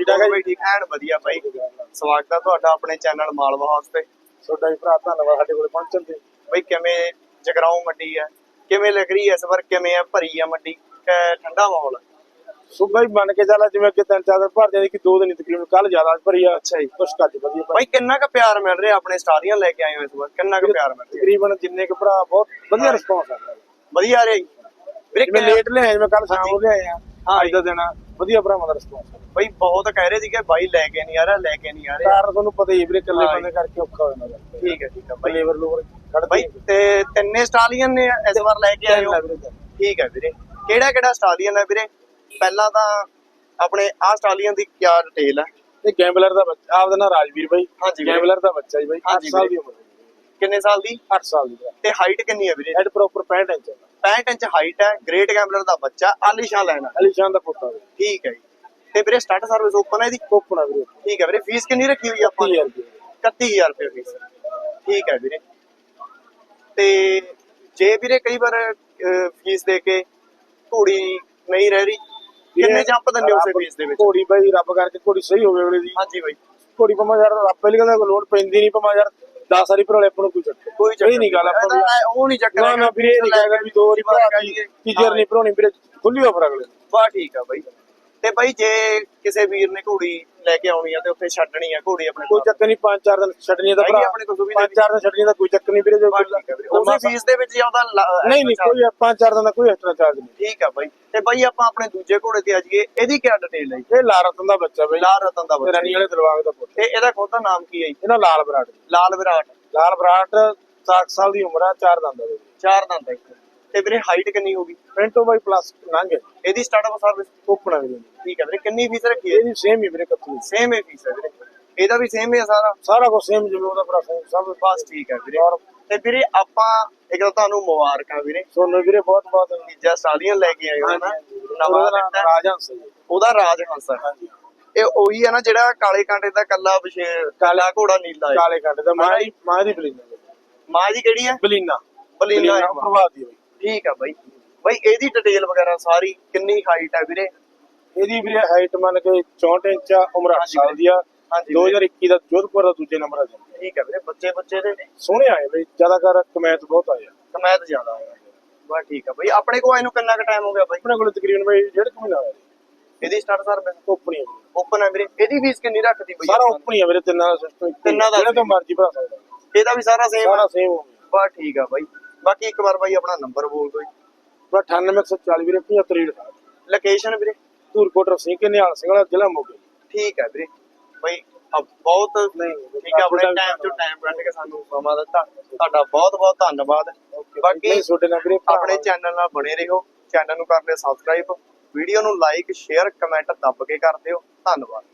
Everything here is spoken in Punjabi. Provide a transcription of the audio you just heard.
ਠੀਕ ਠਾਕ ਹੈ ਬਈ ਠੀਕ ਐਨ ਵਧੀਆ ਬਾਈ। ਸਵਾਗਤ ਹੈ ਤੁਹਾਡਾ ਆਪਣੇ ਚੈਨਲ ਮਾਲਵਾ ਹਾਊਸ ਤੇ। ਤੁਹਾਡਾ ਵੀ ਭਰਾ ਧੰਨਵਾਦ ਸਾਡੇ ਕੋਲ ਪਹੁੰਚਣ ਤੇ। ਬਈ ਕਿਵੇਂ ਜਗਰਾਉਂ ਮੰਡੀ ਹੈ ਕਿਵੇਂ ਲੱਗ ਰਹੀ ਹੈ ਇਸ ਵਾਰ? ਕਿਵੇਂ ਹੈ ਭਰੀ ਆ ਮੰਡੀ? ਠੰਡਾ ਮਾਹੌਲ ਹੈ ਸੁਬਾ ਹੀ ਬਣ ਕੇ ਚੱਲਾ ਜਿਵੇਂ ਕਿ ਤਿੰਨ ਚਾਰ ਦਿਨ ਭਰ ਜਾਂਦੀ ਕਿ ਦੋ ਦਿਨ ਹੀ ਤਕਰੀਬਨ ਕੱਲ ਜ਼ਿਆਦਾ ਭਰੀ ਆ। ਅੱਛਾ ਜੀ। ਕੁਛ ਕੱਜ ਵਧੀਆ ਭਰੀ। ਬਾਈ ਕਿੰਨਾ ਕੁ ਪਿਆਰ ਮਿਲ ਰਿਹਾ ਆਪਣੇ ਸਟਾਰੀਆਂ ਲੈ ਕੇ ਆਏ ਹੋ ਇਸ ਵਾਰ? ਕਿੰਨਾ ਕੁ ਪਿਆਰ ਮਿਲ ਰਿਹਾ? ਤਕਰੀਬਨ ਜਿੰਨੇ ਕੁ ਭਰਾ ਬਹੁਤ ਵਧੀਆ ਰਿਸਪੌਂਸ ਆ। ਵਧੀਆ ਰਿਹਾ ਜੀ। ਵੀਰੇ ਲੇਟ ਲਿਆਏ ਜਿਵੇਂ ਕੱਲ ਸ਼ਾਮ ਨੂੰ ਲਿਆਏ ਆ ਹਾਂ ਅੱਜ ਦਾ ਦਿਨ ਆ, ਵਧੀਆ ਭਰਾਵਾਂ ਦਾ ਰਿਸਪੌਂਸ ਬਈ ਬਹੁਤ ਕਹਿ ਰਹੇ ਸੀ ਕਿ ਬਾਈ ਲੈ ਕੇ ਨਹੀਂ ਆ ਰਿਹਾ ਲੈ ਕੇ ਨਹੀਂ ਆ ਰਿਹਾ। ਕਾਰਨ ਤੁਹਾਨੂੰ ਪਤਾ ਹੀ ਵੀਰੇ ਇਕੱਲੇ। ਬੰਦੇ ਕਰਕੇ ਔਖਾ ਹੋ ਜਾਂਦਾ ਠੀਕ ਹੈ ਠੀਕ ਹੈ। ਬਾਈ ਲੇਬਰ ਲੋਰ ਬਾਈ ਖੜਦੇ ਤੇ ਤਿੰਨੇ ਸਟਾਲੀਅਨ ਨੇ ਇਸ ਵਾਰ ਲੈ ਕੇ ਆਏ ਹੋ? ਠੀਕ ਹੈ ਵੀਰੇ। ਕਿਹੜਾ ਕਿਹੜਾ ਸਟਾਲੀਅਨ ਹੈ ਵੀਰੇ? ਪਹਿਲਾਂ ਤਾਂ ਆਪਣੇ ਆਹ ਸਟਾਲੀਅਨ ਦੀ ਕੀ ਡਿਟੇਲ ਹੈ? ਇਹ ਗੈਂਬਲਰ ਦਾ ਬੱਚਾ ਆਪਦਾ ਨਾਂ ਰਾਜਵੀਰ ਬਾਈ। ਗੈਂਬਲਰ ਦਾ ਬੱਚਾ ਜੀ ਬਾਈ 8 ਹਾਂਜੀ ਸਾਲ। ਦੀ ਉਮਰ ਕਿੰਨੇ ਸਾਲ ਦੀ? 8 ਸਾਲ ਦੀ ਤੇ ਹਾਈਟ ਕਿੰਨੀ ਹੈ ਵੀਰੇ? Head proper 65 inch 65 inch height ਹੈ ਗ੍ਰੇਟ ਗੈਂਬਲਰ ਦਾ ਬੱਚਾ ਆਲੀਸ਼ਾਨ ਲੈਣਾ ਅਲੀ ਸ਼ਾਨ ਦਾ ਪੁੱਤ ਵੀਰੇ। ਠੀਕ ਹੈ ਜੀ। ਤੇ ਵੀਰੇ ਸਟਾਰਟ ਸਰਵਿਸ ਓਪਨ ਹੈ ਇਹਦੀ? ਕੋਪਣਾ ਵੀਰੇ। ਠੀਕ ਹੈ ਵੀਰੇ ਫੀਸ ਕਿੰਨੀ ਰੱਖੀ ਹੋਈ ਆਪਾਂ 30000 ਰੁਪਏ 31000 ਰੁਪਏ ਫੀਸ ਠੀਕ ਹੈ ਵੀਰੇ। ਤੇ ਜੇ ਵੀਰੇ ਕਈ ਵਾਰ ਫੀਸ ਦੇ ਕੇ ਘੋੜੀ ਨਹੀਂ ਰਹਿ ਰਹੀ ਕਿੰਨੇ ਜੰਪ ਦਿੰਦੇ ਹੋ ਉਸੇ ਫੀਸ ਦੇ ਵਿੱਚ? ਘੋੜੀ ਬਾਈ ਰੱਬ ਕਰਕੇ ਘੋੜੀ ਸਹੀ ਹੋਵੇ ਅਗਲੇ ਦੀ। ਹਾਂਜੀ ਬਾਈ। ਘੋੜੀ ਪਮਾ ਯਾਰ ਰੱਬ ਪਹਿਲੀ ਗੱਲ ਲੋਡ ਪੈਂਦੀ ਨਹੀਂ ਪਮਾ ਯਾਰ 10 ਵਾਰੀ ਭਰੋਲੇ ਆਪਾਂ ਨੂੰ ਕੋਈ ਚੱਕਰ ਕੋਈ ਇਹ ਨਹੀਂ ਗੱਲ ਆਪਾਂ ਨੂੰ। ਉਹ ਨਹੀਂ ਚੱਕਰ ਨਾ ਨਾ ਵੀਰੇ ਨਹੀਂ ਕਹੇਗਾ ਵੀ ਦੋ ਵਾਰੀ ਭਰਾ ਕੇ ਤੀਜੇ ਨਹੀਂ ਭਰਾਉਣੀ ਵੀਰੇ ਖੁੱਲੀ ਆਫਰ ਅਗਲੇ। ਵਾਹ ਠੀਕ ਆ ਬਾਈ। ਤੇ ਬਾਈ ਜੇ ਕਿਸੇ ਵੀਰ ਨੇ ਘੋੜੀ ਲੈ ਕੇ ਆਉਣੀ ਆ ਤੇ ਉੱਥੇ ਛੱਡਣੀ ਆ ਘੋੜੀ ਆਪਣੇ ਕੋਈ ਚੱਕਰ ਨਹੀਂ ਪੰਜ ਚਾਰ ਦਿਨ ਛੱਡਣੀ ਦਾ ਭਰਾ। ਆਪਣੇ ਕੋਲ ਸੁਵਿਧਾ ਪੰਜ ਚਾਰ ਦਿਨ ਛੱਡਣੀ ਦਾ ਕੋਈ ਚੱਕਰ ਨਹੀਂ ਵੀਰੇ ਜੋ ਉਸੇ ਫੀਸ ਦੇ ਵਿੱਚ ਜ਼ਿਆਦਾ ਨਹੀਂ ਨਹੀਂ ਕੋਈ ਪੰਜ ਚਾਰ ਦਿਨ ਦਾ ਕੋਈ ਐਕਸਟਰਾ ਚਾਰਜ ਨਹੀਂ। ਠੀਕ ਆ ਬਾਈ। ਤੇ ਬਾਈ ਆਪਾਂ ਆਪਣੇ ਦੂਜੇ ਘੋੜੇ ਤੇ ਆ ਜਾਈਏ ਇਹਦੀ ਕੀ ਡਿਟੇਲ ਹੈ? ਇਹ ਲਾਰਤਨ ਦਾ ਬੱਚਾ ਬਾਈ। ਲਾਲ ਰਤਨ ਦਾ ਬੱਚਾ। ਰਣੀ ਵਾਲੇ ਦਰਵਾਜ਼ੇ ਦਾ ਪੁੱਤ। ਤੇ ਇਹਦਾ ਖੁਦ ਦਾ ਨਾਮ ਕੀ ਹੈ ਜੀ? ਇਹਨਾਂ ਲਾਲ ਬਰਾੜ। ਲਾਲ ਵਿਰਾਟ ਲਾਲ ਬਰਾੜ 7 ਸਾਲ ਦੀ ਉਮਰ ਆ ਚਾਰ ਦੰਦ ਦਾ ਚਾਰ ਦੰਦ ਇੱਕ। ਤੇ ਵੀਰੇ ਹਾਈਟ ਕਿੰਨੀ ਹੋਗੀ ਪੈਂਟੋ ਬਾਈ ਪਲੱਸ ਲੰਘ ਇਹਦੀ ਸਟਾਰਟਅਪ ਸਰਵਿਸ ਕੋਪਣਾ ਵੀਰੇ ਠੀਕ ਹੈ ਵੀਰੇ ਕਿੰਨੀ ਫੀਸ ਰੱਖੀ ਹੈ? ਇਹਦੀ ਸੇਮ ਹੀ ਵੀਰੇ ਕੱਥੂ ਸੇਮ ਹੈ ਫੀਸ ਹੈ ਵੀਰੇ। ਇਹਦਾ ਵੀ ਸੇਮ ਹੈ ਸਾਰਾ? ਸਾਰਾ ਕੁਝ ਸੇਮ ਜਿਵੇਂ ਉਹਦਾ ਭਰਾ same, ਸਭ ਬਸ ਠੀਕ ਹੈ ਵੀਰੇ। ਔਰ ਤੇ ਵੀਰੇ ਆਪਾਂ ਇੱਕ ਤਾਂ ਤੁਹਾਨੂੰ ਮੁਬਾਰਕਾਂ ਵੀਰੇ। ਸੋਨੂੰ ਵੀਰੇ ਬਹੁਤ ਬਹੁਤ ਤੀਜਾ ਸਟਾਲੀਅਨ ਲੈ ਕੇ ਆਏ ਹੋ ਨਾ ਨਵਾਂ। ਰਾਜਾ ਹੰਸ। ਉਹਦਾ ਰਾਜ ਹੰਸ ਹੈ। ਹਾਂਜੀ। ਇਹ ਉਹੀ ਹੈ ਨਾ ਜਿਹੜਾ ਕਾਲੇ ਕਾਂਟੇ ਦਾ ਕੱਲਾ ਕਾਲਾ ਘੋੜਾ ਨੀਲਾ ਹੈ। ਕਾਲੇ ਕੱਟ ਦਾ ਮਾਂ ਦੀ ਮਾਂ ਦੀ ਬਲੀਨਾ। ਮਾਂ ਜੀ ਕਿਹੜੀ ਹੈ? ਬਲੀਨਾ। ਬਲੀਨਾ। ਪ੍ਰਭਾਵ ਦੀ ਠੀਕ ਆ ਬਾਈ। ਬਾਈ ਇਹਦੀ ਡਿਟੇਲ ਵਗੈਰਾ ਸਾਰੀ ਕਿੰਨੀ ਹਾਈਟ ਹੈ ਵੀਰੇ? ਇਹਦੀ ਵੀਰੇ ਹਾਈਟ ਮੰਨ ਕੇ 64 ਇੰਚ ਆ ਉਮਰ 8 ਹਾਂਜੀ ਸਾਲ ਦੀ ਆ। ਹਾਂਜੀ 2021 ਦਾ ਜੋਧਪੁਰ ਦਾ ਦੂਜੇ ਨੰਬਰ ਆ ਜਾਂਦਾ ਠੀਕ ਹੈ ਵੀਰੇ ਬੱਚੇ ਬੱਚੇ ਦੇ ਸੋਹਣੇ ਆਏ ਬਈ ਜ਼ਿਆਦਾਤਰ ਕਮੈਤ ਬਹੁਤ ਆਏ ਆ। ਕਮਾਇਤ ਜ਼ਿਆਦਾ ਹੈ ਬਸ ਠੀਕ ਆ ਬਾਈ ਆਪਣੇ ਕੋਲ ਇਹਨੂੰ ਕਿੰਨਾ ਕੁ ਟਾਈਮ ਹੋ ਗਿਆ ਬਾਈ? ਆਪਣੇ ਕੋਲ ਤਕਰੀਬਨ ਬਈ ਡੇਢ ਕੁ ਮਹੀਨਾ ਹੋਇਆ ਇਹਦੀ ਸਟਾਰਟ ਸਰਵਿਸ ਓਪਨ ਹੀ ਆ ਓਪਨ ਹੈ ਵੀਰੇ। ਇਹਦੀ ਫੀਸ ਕਿੰਨੀ ਰੱਖਦੀ ਬਾਈ ਸਾਰਾ ਓਪਨ ਹੀ ਆ ਵੀਰੇ ਤਿੰਨਾਂ ਦਾ ਸਿਸਟਮ ਤਿੰਨਾਂ ਦਾ ਜਿਹੜਾ ਤੋਂ ਮਰਜ਼ੀ ਭਰਾ ਸਕਦਾ। ਇਹਦਾ ਵੀ ਸਾਰਾ ਸੇਮ ਸਾਰਾ ਸੇਮ ਹੋ ਗਿਆ। ਬਸ ਠੀਕ ਆ ਬਾਈ। ਬਾਕੀ ਇੱਕ ਵਾਰ ਬਾਈ ਆਪਣਾ ਨੰਬਰ ਬੋਲ ਦਿਓ ਜੀ। ਬਸ 9840 ਵੀਰੇ 75 ਰੇਟ ਲੋਕੇਸ਼ਨ ਵੀਰੇ? ਧੂਰਕੋਟ ਸਿੰਘ ਕੇ ਨਿਹਾਲ ਸਿੰਘ ਵਾਲਾ ਜ਼ਿਲ੍ਹਾ ਮੋਗੇ। ਠੀਕ ਹੈ ਵੀਰੇ। ਬਾਈ ਬਹੁਤ ਨਹੀਂ ਠੀਕ ਹੈ ਆਪਣੇ ਟਾਈਮ ਤੋਂ ਟਾਈਮ ਕੱਢ ਕੇ ਸਾਨੂੰ ਸਮਾਂ ਦਿੱਤਾ। ਤੁਹਾਡਾ ਬਹੁਤ ਬਹੁਤ ਧੰਨਵਾਦ ਬਾਕੀ ਨਹੀਂ ਤੁਹਾਡੇ ਨਾਲ ਵੀਰੇ ਭਰਾ ਆਪਣੇ ਚੈਨਲ ਨਾਲ ਬਣੇ ਰਹੋ। ਚੈਨਲ ਨੂੰ ਕਰ ਲਿਓ ਸਬਸਕ੍ਰਾਈਬ ਵੀਡੀਓ ਨੂੰ ਲਾਈਕ ਸ਼ੇਅਰ ਕਮੈਂਟ ਦੱਬ ਕੇ ਕਰ ਦਿਓ। ਧੰਨਵਾਦ।